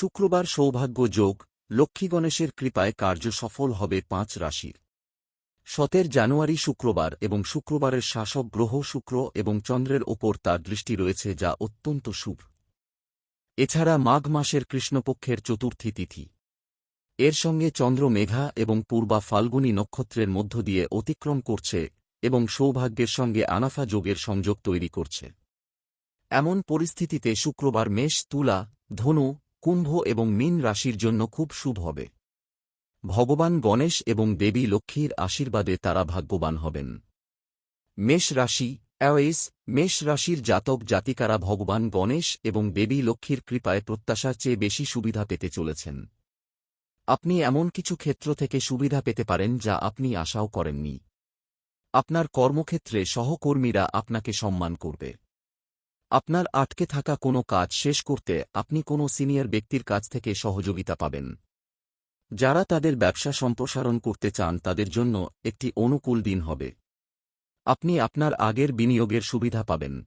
শুক্রবার সৌভাগ্য যোগ, লক্ষ্মী গণেশের কৃপায় কার্য সফল হবে পাঁচ রাশির। সতের জানুয়ারি শুক্রবার এবং শুক্রবারের শাসক গ্রহ শুক্র এবং চন্দ্রের ওপর তার দৃষ্টি রয়েছে যা অত্যন্ত শুভ। এছাড়া মাঘ মাসের কৃষ্ণপক্ষের চতুর্থী তিথি। এর সঙ্গে চন্দ্র মেঘা এবং পূর্বা ফাল্গুনী নক্ষত্রের মধ্য দিয়ে অতিক্রম করছে এবং সৌভাগ্যের সঙ্গে আনাফা যোগের সংযোগ তৈরি করছে। এমন পরিস্থিতিতে শুক্রবার মেষ, তুলা, ধনু কুম্ভ এবং মীন রাশির জন্য খুব শুভ হবে। ভগবান গণেশ এবং দেবী লক্ষ্মীর আশীর্বাদে তারা ভাগ্যবান হবেন। মেষ রাশি অ্যাওয়েস মেষ রাশির জাতক জাতিকারা ভগবান গণেশ এবং দেবী লক্ষ্মীর কৃপায় প্রত্যাশার চেয়ে বেশি সুবিধা পেতে চলেছেন। আপনি এমন কিছু ক্ষেত্র থেকে সুবিধা পেতে পারেন যা আপনি আশাও করেননি। আপনার কর্মক্ষেত্রে সহকর্মীরা আপনাকে সম্মান করবে। আপনার আটকে থাকা কোনো কাজ শেষ করতে আপনি কোনো সিনিয়র ব্যক্তির কাছ থেকে সহযোগিতা পাবেন। যারা তাদের ব্যবসা সম্প্রসারণ করতে চান, তাদের জন্য একটি অনুকূল দিন হবে। আপনি আপনার আগের বিনিয়োগের সুবিধা পাবেন।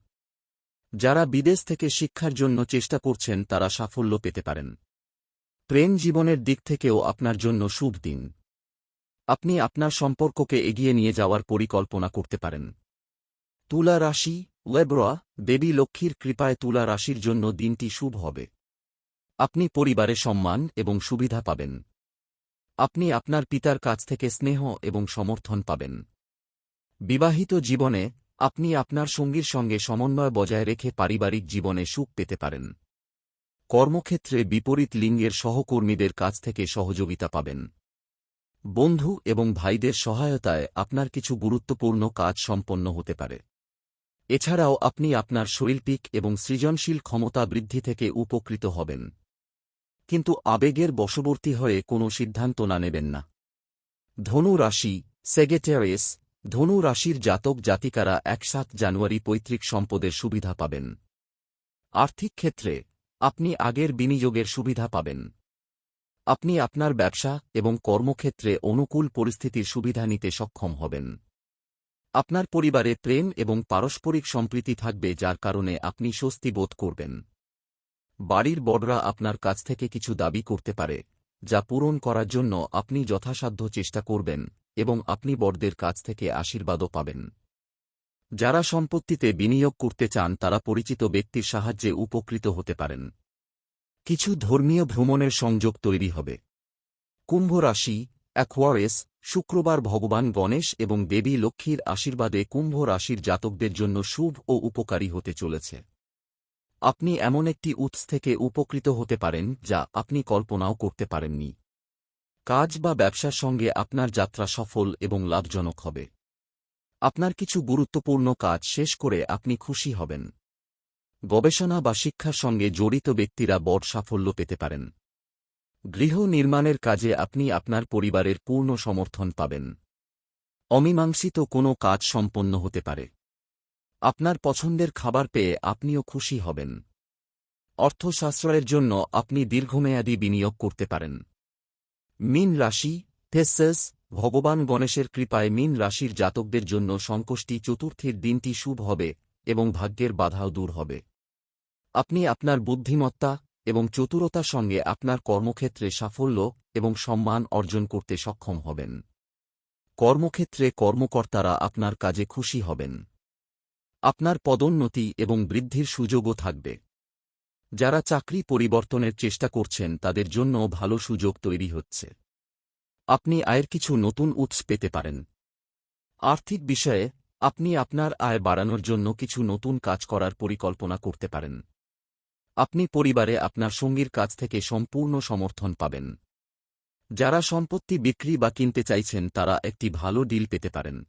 যারা বিদেশ থেকে শিক্ষার জন্য চেষ্টা করছেন, তারা সাফল্য পেতে পারেন। প্রেম জীবনের দিক থেকেও আপনার জন্য শুভ দিন। আপনি আপনার সম্পর্ককে এগিয়ে নিয়ে যাওয়ার পরিকল্পনা করতে পারেন। তুলা রাশি ওয়েব্রা দেবী লক্ষ্মীর কৃপায় তুলা রাশির জন্য দিনটি শুভ হবে। আপনি পরিবারে সম্মান এবং সুবিধা পাবেন। আপনি আপনার পিতার কাছ থেকে স্নেহ এবং সমর্থন পাবেন। বিবাহিত জীবনে আপনি আপনার সঙ্গীর সঙ্গে সমন্বয় বজায় রেখে পারিবারিক জীবনে সুখ পেতে পারেন। কর্মক্ষেত্রে বিপরীত লিঙ্গের সহকর্মীদের কাছ থেকে সহযোগিতা পাবেন। বন্ধু এবং ভাইদের সহায়তায় আপনার কিছু গুরুত্বপূর্ণ কাজ সম্পন্ন হতে পারে। এছাড়াও আপনি আপনার শৈল্পিক এবং সৃজনশীল ক্ষমতা বৃদ্ধি থেকে উপকৃত হবেন। কিন্তু আবেগের বশবর্তী হয়ে কোনো সিদ্ধান্ত না নেবেন না। ধনু রাশি সেগেটেরিয়াস ধনু রাশির জাতক জাতিকারা এক সাত জানুয়ারি পৈতৃক সম্পদের সুবিধা পাবেন। আর্থিক ক্ষেত্রে, আপনি আগের বিনিয়োগের সুবিধা পাবেন। আপনি আপনার ব্যবসা এবং কর্মক্ষেত্রে অনুকূল পরিস্থিতির সুবিধা নিতে সক্ষম হবেন। আপনার পরিবারে প্রেম এবং পারস্পরিক সম্প্রীতি থাকবে যার কারণে আপনি স্বস্তি বোধ করবেন। বাড়ির বড়রা আপনার কাছ থেকে কিছু দাবি করতে পারে, যা পূরণ করার জন্য আপনি যথাসাধ্য চেষ্টা করবেন এবং আপনি বড়দের কাছ থেকে আশীর্বাদও পাবেন। যারা সম্পত্তিতে বিনিয়োগ করতে চান, তারা পরিচিত ব্যক্তির সাহায্যে উপকৃত হতে পারেন। কিছু ধর্মীয় ভ্রমণের সংযোগ তৈরি হবে। কুম্ভ রাশি অ্যাকোয়ারেস শুক্রবার ভগবান গণেশ এবং দেবী লক্ষ্মীর আশীর্বাদে কুম্ভ রাশির জাতকদের জন্য শুভ ও উপকারী হতে চলেছে। আপনি এমন একটি উৎস থেকে উপকৃত হতে পারেন যা আপনি কল্পনাও করতে পারেননি। কাজ বা ব্যবসার সঙ্গে আপনার যাত্রা সফল এবং লাভজনক হবে। আপনার কিছু গুরুত্বপূর্ণ কাজ শেষ করে আপনি খুশি হবেন। গবেষণা বা শিক্ষার সঙ্গে জড়িত ব্যক্তিরা বড় সাফল্য পেতে পারেন। গৃহ নির্মাণের কাজে আপনি আপনার পরিবারের পূর্ণ সমর্থন পাবেন। অমীমাংসিত কোনো কাজ সম্পন্ন হতে পারে। আপনার পছন্দের খাবার পেয়ে আপনিও খুশি হবেন। অর্থশাস্ত্রের জন্য আপনি দীর্ঘমেয়াদী বিনিয়োগ করতে পারেন। মিন রাশি, থেসেস, ভগবান গণেশের কৃপায় মিন রাশির জাতকদের জন্য সংকষ্টি চতুর্থীর দিনটি শুভ হবে এবং ভাগ্যের বাধাও দূর হবে। আপনি আপনার বুদ্ধিমত্তা এবং চতুরতার সঙ্গে আপনার কর্মক্ষেত্রে সাফল্য এবং সম্মান অর্জন করতে সক্ষম হবেন। কর্মক্ষেত্রে কর্মকর্তারা আপনার কাজে খুশি হবেন। আপনার পদোন্নতি এবং বৃদ্ধির সুযোগও থাকবে। যারা চাকরি পরিবর্তনের চেষ্টা করছেন, তাদের জন্য ভালো সুযোগ তৈরি হচ্ছে। আপনি আয়ের কিছু নতুন উৎস পেতে পারেন। আর্থিক বিষয়ে আপনি আপনার আয় বাড়ানোর জন্য কিছু নতুন কাজ করার পরিকল্পনা করতে পারেন। আপনি পরিবারে আপনার সঙ্গীর কাছ থেকে সম্পূর্ণ সমর্থন পাবেন। যারা সম্পত্তি বিক্রি বা কিনতে চাইছেন তারা একটি ভালো ডিল পেতে পারেন।